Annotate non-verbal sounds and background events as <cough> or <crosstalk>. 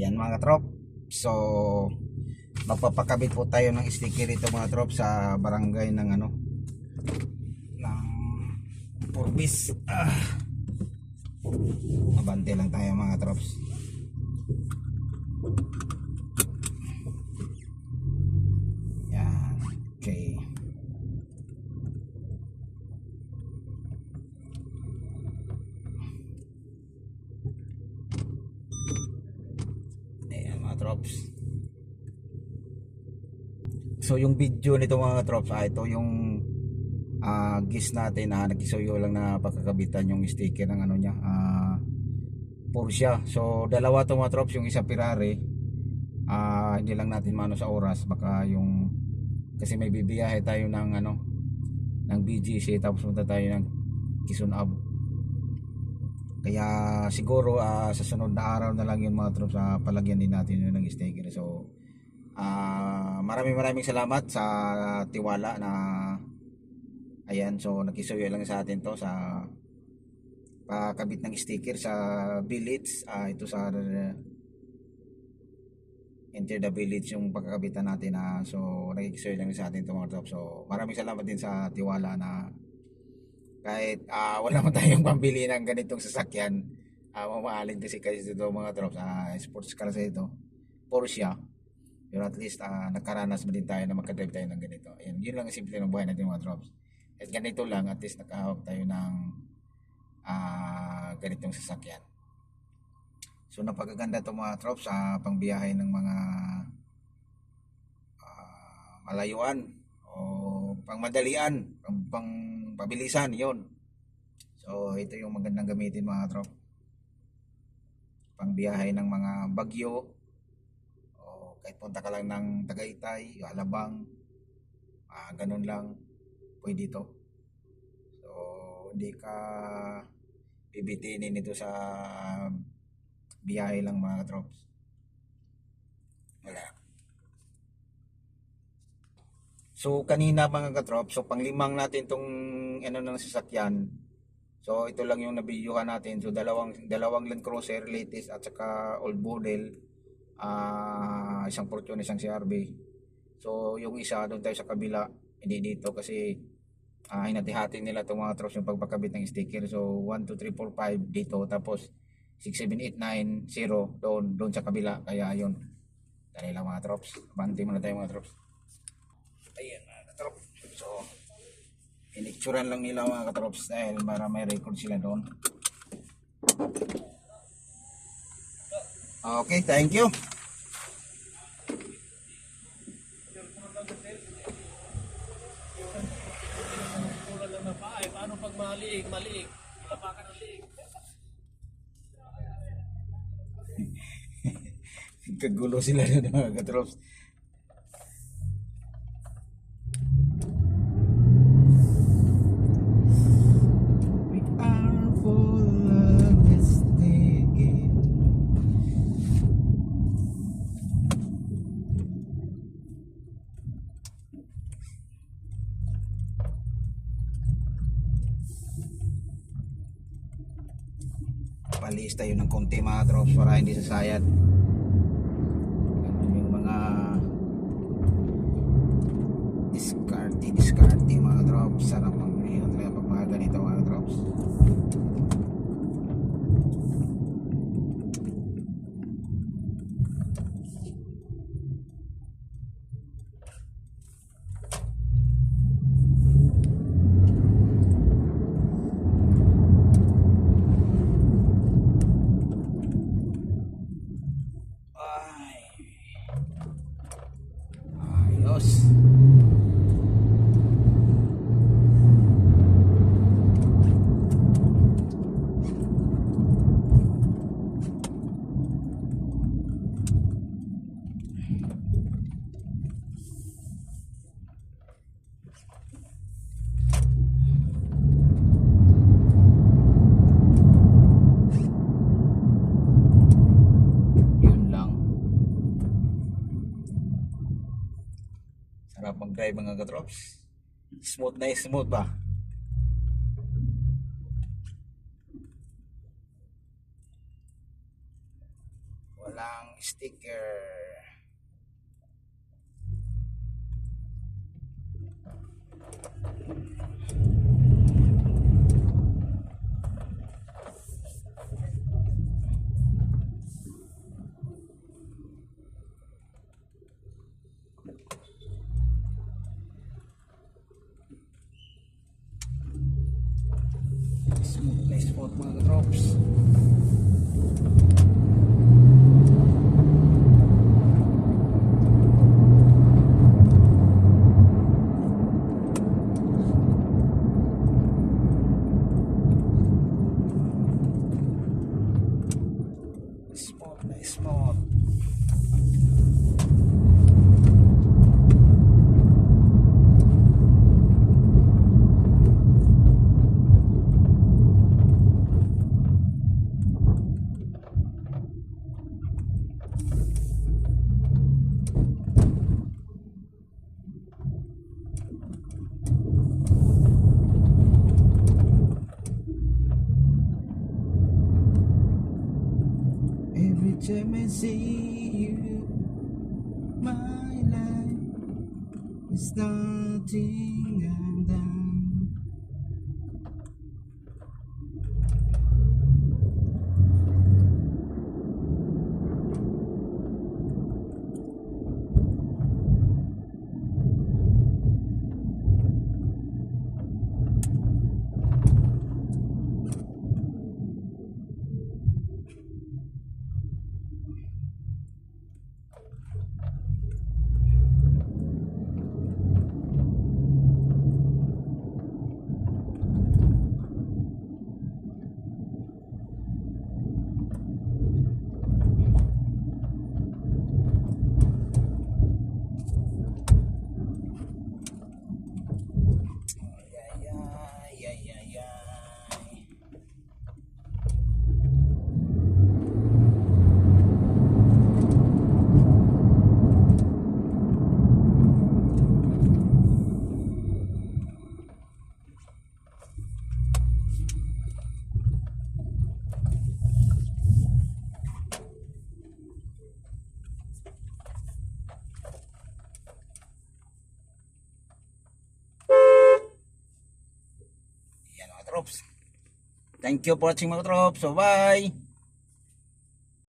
Yan mga trop. So, magpapakabit po tayo ng sticker dito mga trop sa barangay ng ano ng Purbis. Ah. Abante lang tayo mga trops. Yan. Okay. Ayan mga trops. So yung video nito mga trops, ah, ito yung ah gis natin na nagkisuyo lang na pagkakabitan yung sticker ng ano niya, ah Porsche. So dalawa to mga trops, yung isa Ferrari. Ah hindi lang natin mano sa oras, baka yung kasi may bibiyahe tayo ng ano ng BGC tapos punta tayo ng Quezon Ab. Kaya siguro ah, sa sunod na araw na lang yun mga trops sa palagyan din natin yun ng sticker. So ah maraming maraming salamat sa tiwala na ayan so nakisuyo lang sa atin to sa pakabit ng sticker sa village ah, ito sa enter the village yung pagkakabitan natin na so nakikisuyo lang sa atin to mga trops. So maraming salamat din sa tiwala na kahit ah, wala man tayong <laughs> pambili ng ganitong sasakyan uh, mamahalin kasi kasi ito mga trops ah, sports car sa ito. Porsche pero at least ah, nakaranas mo din tayo na makadrive tayo ng ganito. Ayan, yun lang ang simple ng buhay natin mga drops at ganito lang at least nakahawak tayo ng ah, ganitong sasakyan. So napakaganda to mga drops sa pangbiyahe ng mga ah, malayuan o pangmadalian pang, pang pabilisan yon so ito yung magandang gamitin mga drops pangbiyahe ng mga bagyo o kahit punta ka lang ng Tagaytay, Alabang, ah ganun lang, pwede ito. So, hindi ka bibitinin ito sa biyahe lang mga troops. Wala. So, kanina mga katrops, so panglimang natin tong ano ng sasakyan. So, ito lang yung nabiyuhan natin. So, dalawang dalawang Land Cruiser latest at saka old model ah isang Fortune, isang CRV. So, yung isa doon tayo sa kabila, hindi dito kasi ah hinati-hati nila itong mga trucks yung pagpakabit ng sticker. So, 1, 2, 3, 4, 5 dito. Tapos, 6, 7, 8, 9, 0 doon, doon sa kabila. Kaya, ayun. Dali lang mga trops. Banti muna tayo mga trops. Ayan mga katrops. So, inicturan lang nila mga katrops dahil para may record sila doon. Okay, thank you. Na maliig, maliig? Lapakan ng liig. Kagulo sila doon mga katrops. Palis tayo ng konti mga drops para hindi sasayad. Yung mga discarte, discarte mga drops. Sarap mag yun talaga pag mga ganito mga drops. Ay. Ayos. Yun lang. Mag-drive mga katrops. Smooth na smooth ba? Wala walang sticker. Smooth na smooth mga drops. Time I see you, my life is starting and. Troops. Thank you for watching mga troops. So bye.